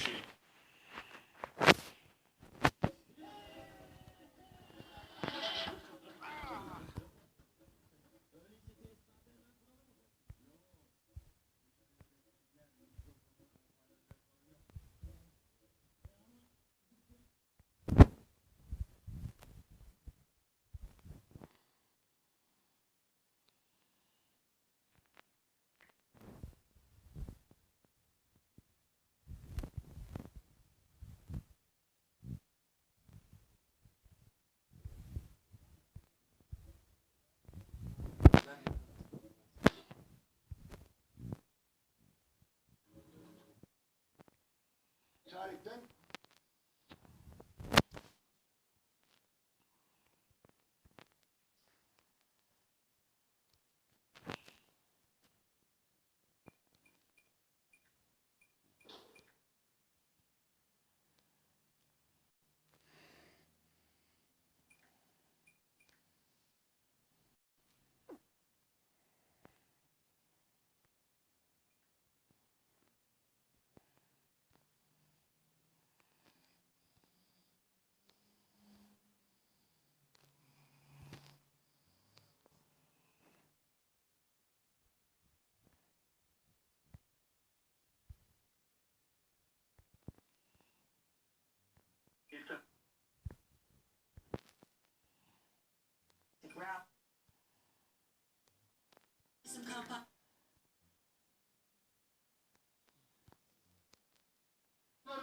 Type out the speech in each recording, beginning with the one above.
şey.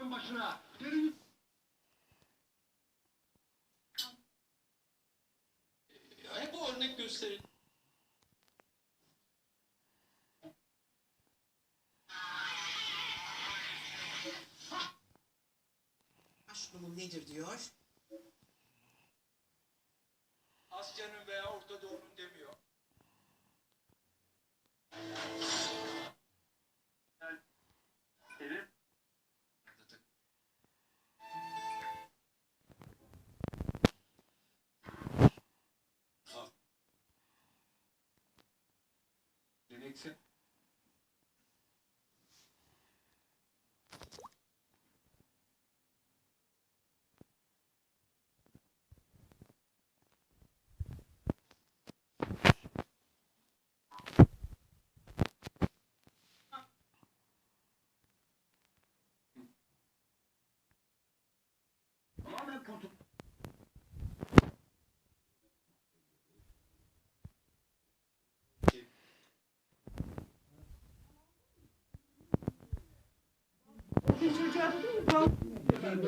Bunların başına derin hep o örnek gösterin. Durum nedir diyor. Asya'nın veya Orta Doğu'nun demiyor. Dixon. Çok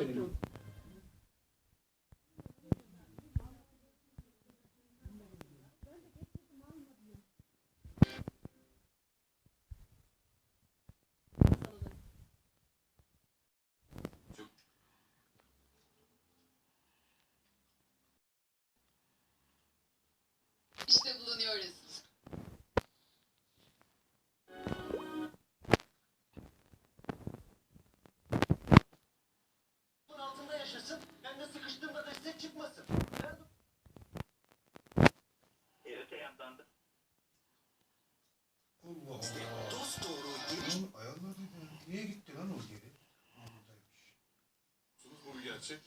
İşte bulunuyoruz. Gerçek.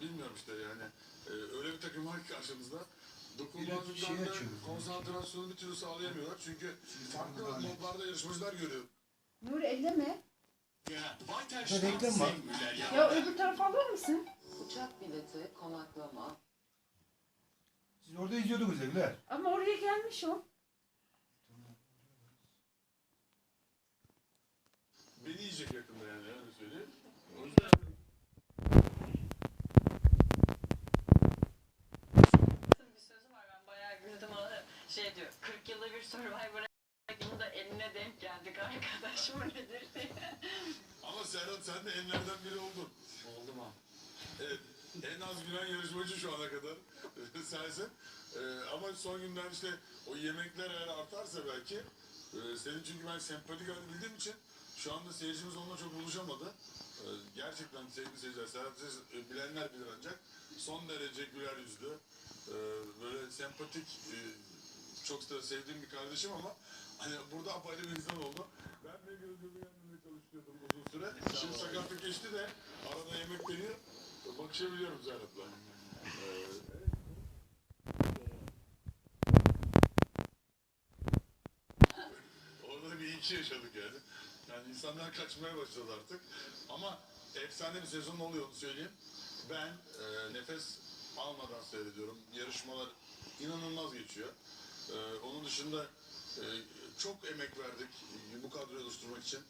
Bilmiyorum işte yani. Ee, öyle bir takım var ki karşımızda. Bir şey Dokunmazlıktan da konsantrasyonu bir türlü sağlayamıyorlar. Çünkü farklı modlarda yarışmacılar görüyor. Nuri elleme. Ha reklam var. Ya öbür tarafa alır mısın? Uçak bileti, konaklama. Siz orada izliyordunuz evler. Ama oraya gelmiş o. Beni yiyecek Serhat sen de enlerden biri oldun. oldu mu? Evet. En az gülen yarışmacı şu ana kadar. Sensin. Ee, ama son günler işte o yemekler eğer artarsa belki e, senin çünkü ben sempatik bildiğim için şu anda seyircimiz onunla çok buluşamadı. Ee, gerçekten sevgili seyirciler, Serhat Aziz, e, bilenler bilir ancak son derece güler yüzlü, e, böyle sempatik, e, çok da sevdiğim bir kardeşim ama hani burada apayrı bir insan oldu. Ben de gözümü yenmeye çalışıyordum uzun süre. Şimdi sakal geçti de arada yemek deniyor. Bakışabiliyorum Zeynep'le. Ee, Orada bir iki yaşadık yani. Yani insanlar kaçmaya başladı artık. Ama efsane bir sezon oluyor onu söyleyeyim. Ben e, nefes almadan seyrediyorum. Yarışmalar inanılmaz geçiyor. E, onun dışında e, çok emek verdik e, bu kadroyu oluşturmak için.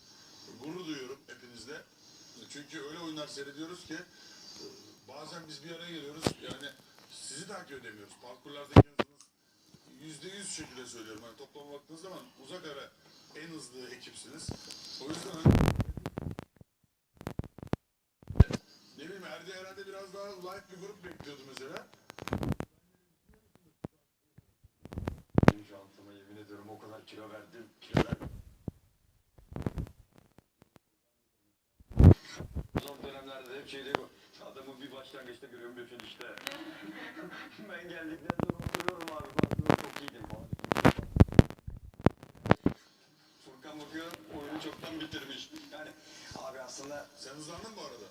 Gurur duyuyorum hepinizle. Çünkü öyle oyunlar seyrediyoruz ki e, bazen biz bir araya geliyoruz. Yani sizi takip edemiyoruz. Parkurlardaki hızınız yüzde yüz şekilde söylüyorum. Yani toplama baktığınız zaman uzak ara en hızlı ekipsiniz. O yüzden hani ne bileyim Erdi herhalde biraz daha light bir grup bekliyordu mesela. Ediyorum o kadar kilo verdim, kilo verdim. Son dönemlerde de hep şeyde bu. Adamı bir başlangıçta görüyorum bir finişte. ben geldikten sonra oturuyorum abi. Baktım çok iyiydim. Furkan bakıyor oyunu çoktan bitirmiş. Yani abi aslında Sen hızlandın mı bu arada?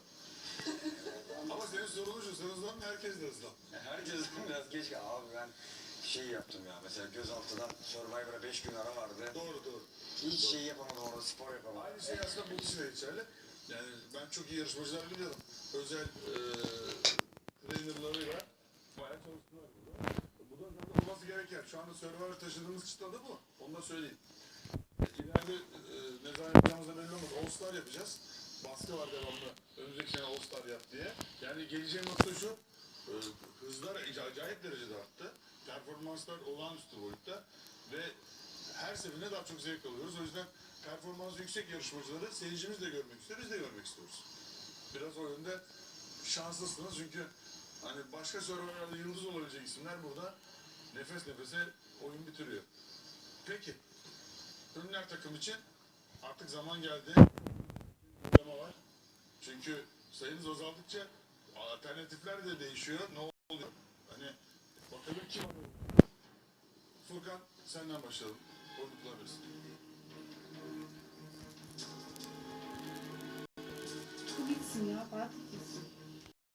Ama senin sorunun şu, sen hızlandın herkes de hızlan. herkes biraz geç abi ben şey yaptım ya mesela gözaltıdan Survivor'a 5 gün ara vardı. Doğru doğru. Hiç şey yapamadım orada spor yapamadım. Aynı şey aslında bu için de geçerli. Yani ben çok iyi yarışmacılar biliyorum. Özel e, trainerlarıyla bayağı çalıştılar burada. Bu da zaten olması gereken. Şu anda Survivor taşıdığımız çıta da bu. Onu da söyleyeyim. İleride e, ne zaman yapacağımız da belli olmaz. All Star yapacağız. Baskı var devamlı. Önümüzdeki sene All Star yap diye. Yani geleceğim nokta şu. E, hızlar acayip derecede arttı. Performanslar olağanüstü boyutta. Ve her seferinde daha çok zevk alıyoruz. O yüzden performansı yüksek yarışmacıları seyircimiz de görmek istiyor, biz de görmek istiyoruz. Biraz o yönde şanslısınız çünkü hani başka Survivor'da yıldız olabilecek isimler burada nefes nefese oyun bitiriyor. Peki, Ünlüler takım için artık zaman geldi. Çünkü sayınız azaldıkça alternatifler de değişiyor. Ne oluyor? Hani bakalım kim Furkan senden başlayalım. Oyunu kullanabilirsin. Bu gitsin ya. Fatih gitsin.